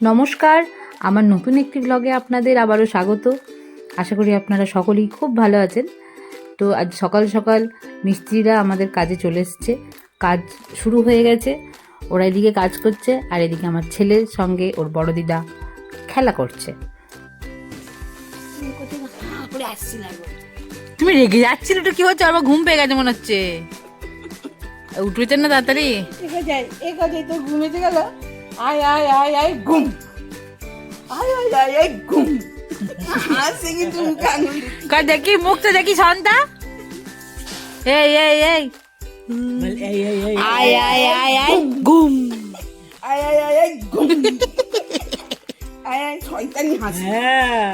নমস্কার আমার নতুন একটি ব্লগে আপনাদের আবারও স্বাগত। আশা করি আপনারা সকলেই খুব ভালো আছেন। তো আজ সকাল সকাল মিস্ত্রিরা আমাদের কাজে চলে এসছে। কাজ শুরু হয়ে গেছে ওরা এদিকে কাজ করছে আর এদিকে আমার ছেলের সঙ্গে ওর বড় দিদা খেলা করছে। তুমি রেগে যাচ্ছিল তো কি হচ্ছে? আমার ঘুম পেয়ে গেছে মনে হচ্ছে। উঠেছেন না তাড়াতাড়ি? এগো যাই এগো যাই ঘুমেতে গেল? আয় আয় আয় আয় ঘুম আয় আয় আয় আয় ঘুম হাসে কিন্তু মুখে আঙুল। কর দেখি মুখটা দেখি সন্তা এই এই এই আয় আয় আয় আয় ঘুম আয় আয় আয় আয় ঘুম আয় আয় শয়তানি হাসি হ্যাঁ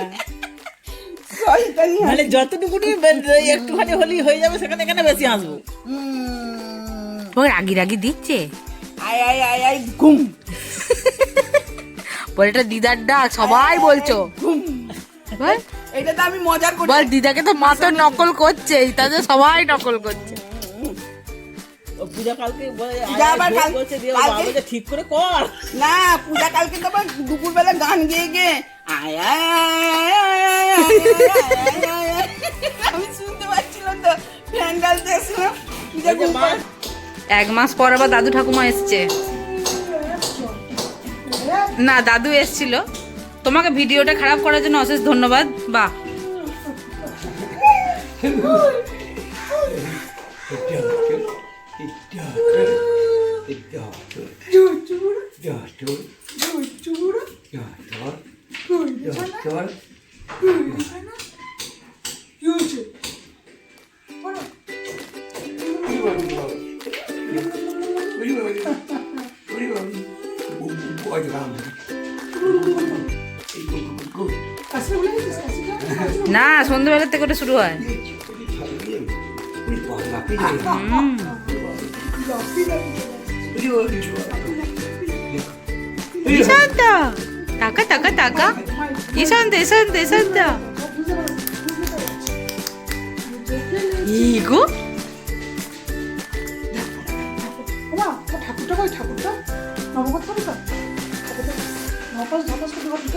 শয়তানি মানে যতটুকুনি একটুখানি হলেই হয়ে যাবে সেখানে কেন বেশি আসব উম, ও রাগি রাগি দিচ্ছে আয় আয় আয় আয় ঘুম বল এটা দিদার ডাক সবাই বলছো। এটা তো আমি মজা বল দিদাকে তো মা তো নকল করছে তাতে সবাই নকল করছে। ঠিক করে কর। না পূজা কালকে তো দুপুরবেলা গান গেয়ে গিয়ে আমি শুনতে এক মাস পর আবার দাদু ঠাকুমা এসছে। না দাদু এসছিল। তোমাকে ভিডিওটা খারাপ করার জন্য অশেষ ধন্যবাদ। বাহ। না সন্ধ্যেবেলাতে করে শুরু হয় ইশান্তা টাকা টাকা টাকা ইশান্তা ইশান্তা ইশান্তা 이거? 야, 엄마, 다 붙어봐, 다 붙어. নবগত হবে তো নকশ ধকশ করতে পারবি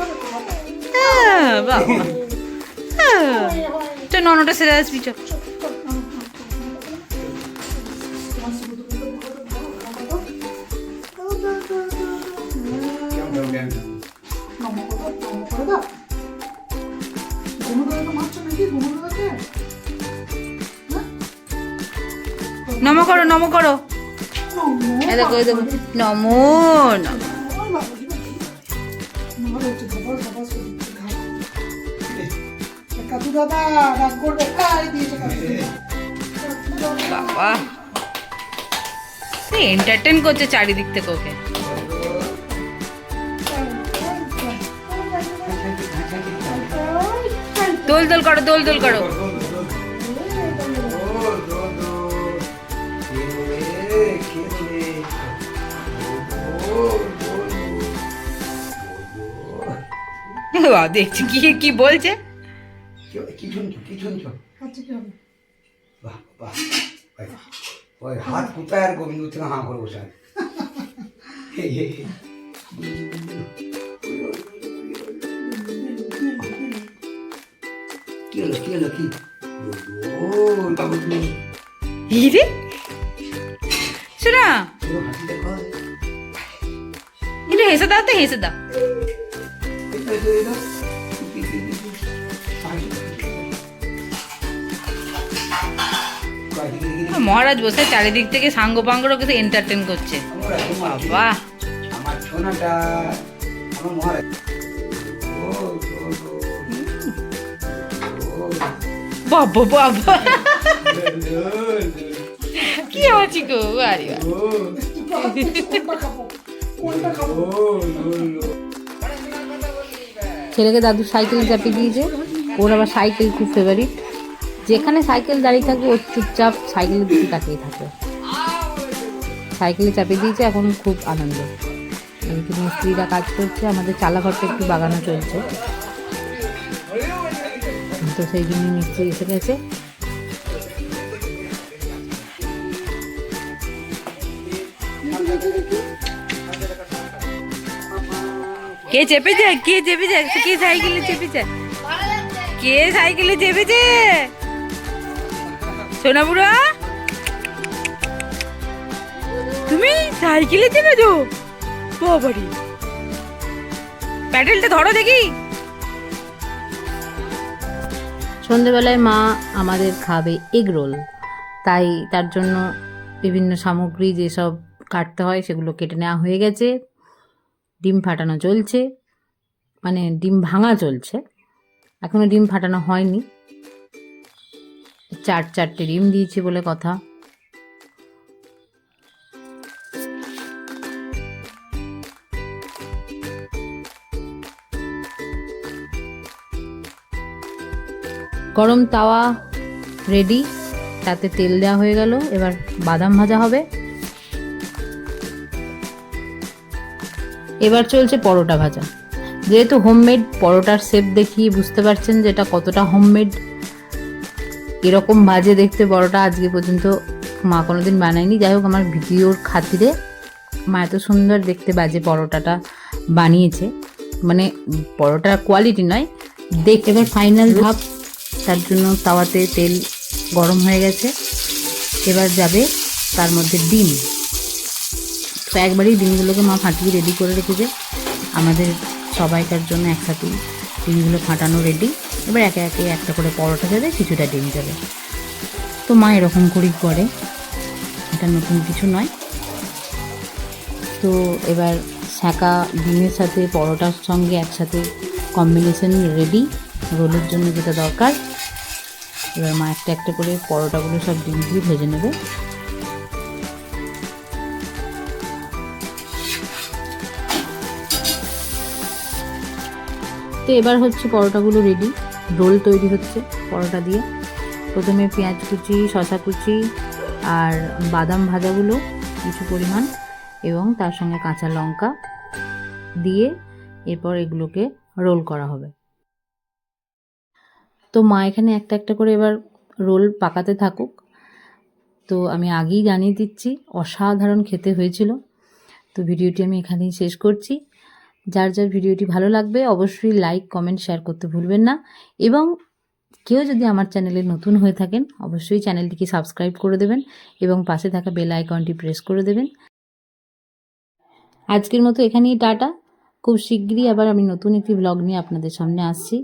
নম করো নম করো এটা করে দেবো এন্টারটেন করছে চারিদিক থেকে ওকে। দোল দোল করো দোল দোল করো। বাবা, দেখছি কি কি বলছে। কি শুনছো কি শুনছো? কি হবে বাহ বাহ ওই, ওই হাত কোথায় আর গোবিন্দ থেকে হাঁ করে বসে। কি হলো কি হলো কি? ইরে শোনা হাসি হেসে দাও তো হেসে দাও। বেঁধে মহারাজ বসে চারিদিক থেকে সাঙ্গ পাঙ্গর ওকে এন্টারটেন করছে। বাবা। আমার সোনাটা আমার মহারাজ বাবা বাবা। কি আছি গো? আরে কোনটা খাব? কোনটা খাব? ছেলেকে দাদু সাইকেল চাপিয়ে দিয়েছে। ওর আবার সাইকেল খুব ফেভারিট যেখানে সাইকেল দাঁড়িয়ে থাকবে, ও চুপচাপ সাইকেলের দিকে তাকিয়ে থাকবে। সাইকেলে চাপিয়ে দিয়েছে, এখন খুব আনন্দ। এদিকে মিস্ত্রিরা কাজ করছে, আমাদের চালাঘরটা একটু বাগানো চলছে। তো সেই জন্য মিস্ত্রি এসে গেছে। কে চেপেছে? কে চেপেছে? কে সাইকেলে চেপেছে? কে সাইকেলে চেপেছে? সোনা বুড়া? তুমি সাইকেলে চেপেছো? বাবারি। প্যাডেলটা ধরো দেখি। সন্ধেবেলায় মা আমাদের খাবে এগ রোল। তাই তার জন্য বিভিন্ন সামগ্রী যেসব কাটতে হয় সেগুলো কেটে নেওয়া হয়ে গেছে। ডিম ফাটানো চলছে মানে ডিম ভাঙা চলছে। এখনও ডিম ফাটানো হয়নি। চার চারটে ডিম দিয়েছে বলে কথা। গরম তাওয়া রেডি, তাতে তেল দেওয়া হয়ে গেল। এবার বাদাম ভাজা হবে। এবার চলছে পরোটা ভাজা। যেহেতু হোমমেড পরোটার শেপ দেখিয়ে বুঝতে পারছেন যে এটা কতটা হোমমেড এরকম বাজে দেখতে পরোটা আজকে পর্যন্ত মা কোনোদিন বানায়নি। যাই হোক, আমার ভিডিওর খাতিরে মা এত সুন্দর দেখতে বাজে পরোটাটা বানিয়েছে। মানে পরোটার কোয়ালিটি নয়। দেখ, এবার ফাইনাল ধাপ তার জন্য তাওয়াতে তেল গরম হয়ে গেছে। এবার যাবে তার মধ্যে ডিম। তো একবারেই ডিমগুলোকে মা ফাটিয়ে রেডি করে রেখেছে। আমাদের সবাইকার জন্য একসাথে ডিমগুলো ফাটানো রেডি এবার একে একে একটা করে পরোটা যাবে, কিছুটা ডিম যাবে। তো মা এরকম করেই করে। এটা নতুন কিছু নয়। তো এবার শাঁকা ডিমের সাথে, পরোটার সঙ্গে একসাথে কম্বিনেশন রেডি রোলের জন্য যেটা দরকার। এবার মা একটা একটা করে পরোটাগুলো সব ডিম দিয়ে ভেজে নেবে। তো এবার হচ্ছে পরোটাগুলো রেডি রোল তৈরি হচ্ছে পরোটা দিয়ে। প্রথমে পেঁয়াজ কুচি শশা কুচি আর বাদাম ভাজাগুলো কিছু পরিমাণ এবং তার সঙ্গে কাঁচা লঙ্কা দিয়ে এরপর এগুলোকে রোল করা হবে। তো মা এখানে একটা একটা করে এবার রোল পাকাতে থাকুক। তো আমি আগেই জানিয়ে দিচ্ছি, অসাধারণ খেতে হয়েছিল। তো ভিডিওটি আমি এখানেই শেষ করছি। যার যার ভিডিওটি ভালো লাগবে অবশ্যই লাইক কমেন্ট শেয়ার করতে ভুলবেন না। এবং কেউ যদি আমার চ্যানেলে নতুন হয়ে থাকেন, অবশ্যই চ্যানেলটিকে সাবস্ক্রাইব করে দেবেন এবং পাশে থাকা বেল আইকনটি প্রেস করে দেবেন। আজকের মতো এখানেই টাটা। খুব শিগগিরই আবার আমি নতুন একটি ব্লগ নিয়ে আপনাদের সামনে আসছি।